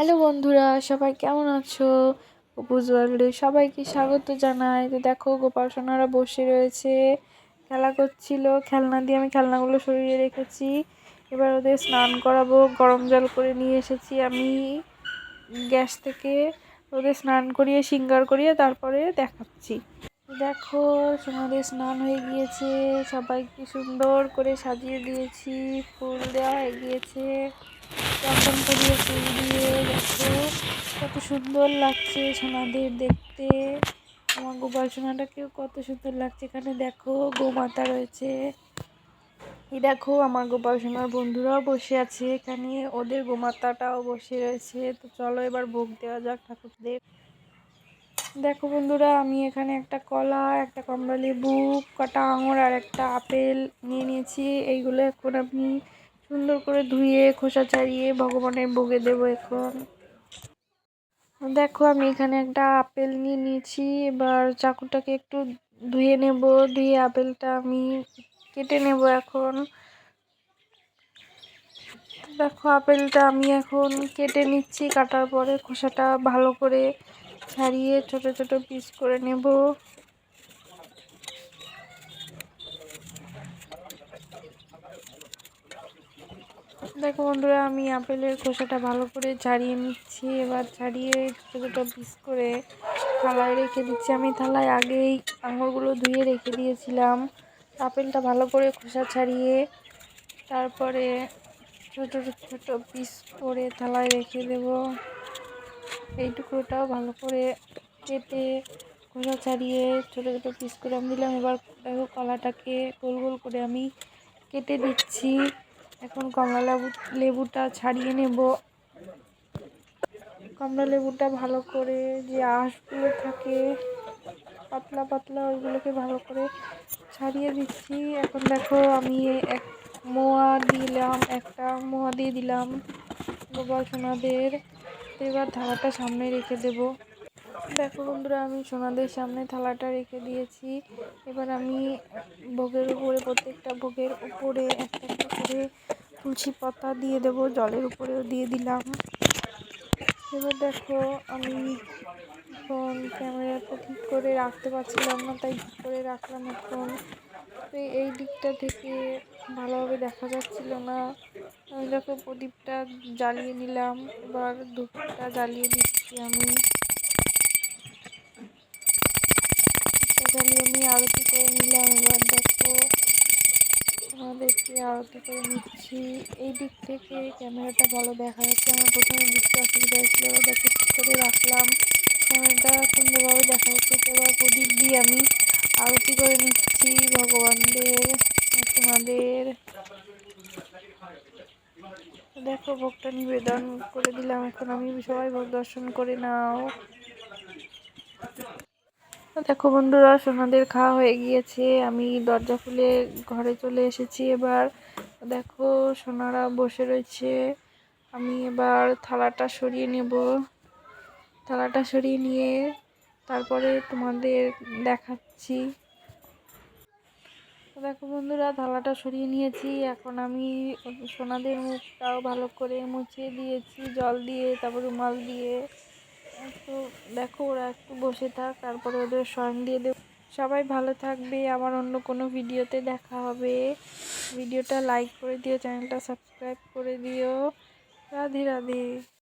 Hello বন্ধুরা, সবাই কেমন আছো? অপুজ ওয়ার্ল্ডে সবাইকে স্বাগত জানাই। তো দেখো, গোপাল সোনারা বসে রয়েছে। খেলা করছিল। খেলনা দিয়ে আমি খেলনাগুলো সরিয়ে রেখেছি। এবার ওদের স্নান করাবো। গরম জল করে নিয়ে এসেছি আমি গ্যাস থেকে। ওদের স্নান করিয়ে, সিঙ্গার করিয়ে তারপরে দেখাচ্ছি। দেখো, সোনাদের স্নান হয়ে গিয়েছে। সবাইকে সুন্দর করে সাজিয়ে দিয়েছি। ফুল দেওয়া হয়ে গিয়েছে। চন্দন করিয়ে ফুল দিয়ে কত সুন্দর লাগছে সোনাদের দেখতে। আমার গোপাল সোনাটাকেও কত সুন্দর লাগছে এখানে দেখো, গোমাতা রয়েছে। এই দেখো, আমার গোপাল সোনার বন্ধুরাও বসে আছে এখানে, ওদের গোমাতাটাও বসে রয়েছে। তো চলো এবার ভোগ দেওয়া যাক ঠাকুরদের। দেখো বন্ধুরা, আমি এখানে একটা কলা, একটা কমলা লেবু, কটা আঙুর আর একটা আপেল নিয়ে নিয়েছি। এইগুলো এখন আমি সুন্দর করে ধুয়ে, খোসা ছাড়িয়ে ভগবানের ভোগে দেবো এখন। দেখো, আমি এখানে একটা আপেল নিয়ে নিয়েছি। এবার চাকুটাকে একটু ধুয়ে নেব। ধুয়ে আপেলটা আমি কেটে নেব এখন। দেখো, আপেলটা আমি এখন কেটে নিচ্ছি। কাটার পরে খোসাটা ভালো করে ছাড়িয়ে ছোট ছোট পিস করে নেব। দেখো বন্ধুরা, আমি আপেলের খোসাটা ভালো করে ছাড়িয়ে নিচ্ছি। এবার ছাড়িয়ে ছোটো ছোটো পিস করে থালায় রেখে দিচ্ছি। আমি থালায় আগেই আঙুরগুলো ধুয়ে রেখে দিয়েছিলাম। আপেলটা ভালো করে খোসা ছাড়িয়ে তারপরে ছোটো ছোটো পিস করে থালায় রেখে দেব। এই টুকরোটাও ভালো করে কেটে খোসা ছাড়িয়ে ছোটো ছোটো পিস করে আমি দিলাম। এবার দেখো কলাটাকে গোল গোল করে আমি কেটে দিচ্ছি। এখন কমলা লেবু, লেবুটা ছাড়িয়ে নেব। কমলা লেবুটা ভালো করে যে আঁশগুলো থাকে, পাতলা পাতলা, ওইগুলোকে ভালো করে ছাড়িয়ে দিচ্ছি। এখন দেখো আমি এক মোয়া দিলাম, একটা মোয়া দিয়ে দিলাম গোপাল সোনাদের এবার থালাটা সামনে রেখে দেব। দেখো বন্ধুরা, আমি সোনাদের সামনে থালাটা রেখে দিয়েছি। এবার আমি ভোগের উপরে, প্রত্যেকটা ভোগের উপরে একটা একটা করে তুলসী পাতা দিয়ে দেব, জলের উপরেও দিয়ে দিলাম। এবার দেখো, আমি ফোন ক্যামেরাটা ঠিক করে রাখতে পারছিলাম না, তাই ঠিক করে রাখলাম এখন। তো এই দিকটা থেকে ভালোভাবে দেখা যাচ্ছিল না। আমি দেখো প্রদীপটা জ্বালিয়ে নিলাম, এবার ধূপটা জ্বালিয়ে দিচ্ছি আমি। জ্বালিয়ে আমি আরতি করে নিলাম। এবার দেখো আমাদেরকে আরতি করে নিচ্ছি। এই দিক থেকে ক্যামেরাটা ভালো দেখা যাচ্ছে। আমার প্রথমে বুঝতে অসুবিধা হয়েছিল। এবার দেখো করে রাখলাম। ক্যামেরাটা সুন্দরভাবে দেখা যাচ্ছে। এবার প্রদীপ দিয়ে আমি আরতি করে নিচ্ছি ভগবানদের, তোমাদের। দেখো, ভোগটা নিবেদন করে দিলাম। এখন আমি সবাই ভোগ দর্শন করে নাও। দেখো বন্ধুরা, সোনাদের খাওয়া হয়ে গিয়েছে। আমি দরজা খুলে ঘরে চলে এসেছি এবার। দেখো, সোনারা বসে রয়েছে। আমি এবার থালাটা সরিয়ে নেব। থালাটা সরিয়ে নিয়ে তারপরে তোমাদের দেখাচ্ছি। দেখো বন্ধুরা, থালাটা সরিয়ে নিয়েছি। এখন আমি সোনাদের মুখটাও ভালো করে মুছিয়ে দিয়েছি। জল দিয়ে, তারপর রুমাল দিয়ে। একটু দেখো, ওরা একটু বসে থাক, তারপরে ওদের সং দিয়ে দেব। সবাই ভালো থাকবে আমার অন্য কোনো ভিডিওতে দেখা হবে। ভিডিওটা লাইক করে দিও চ্যানেলটা সাবস্ক্রাইব করে দিও। রাধে রাধে।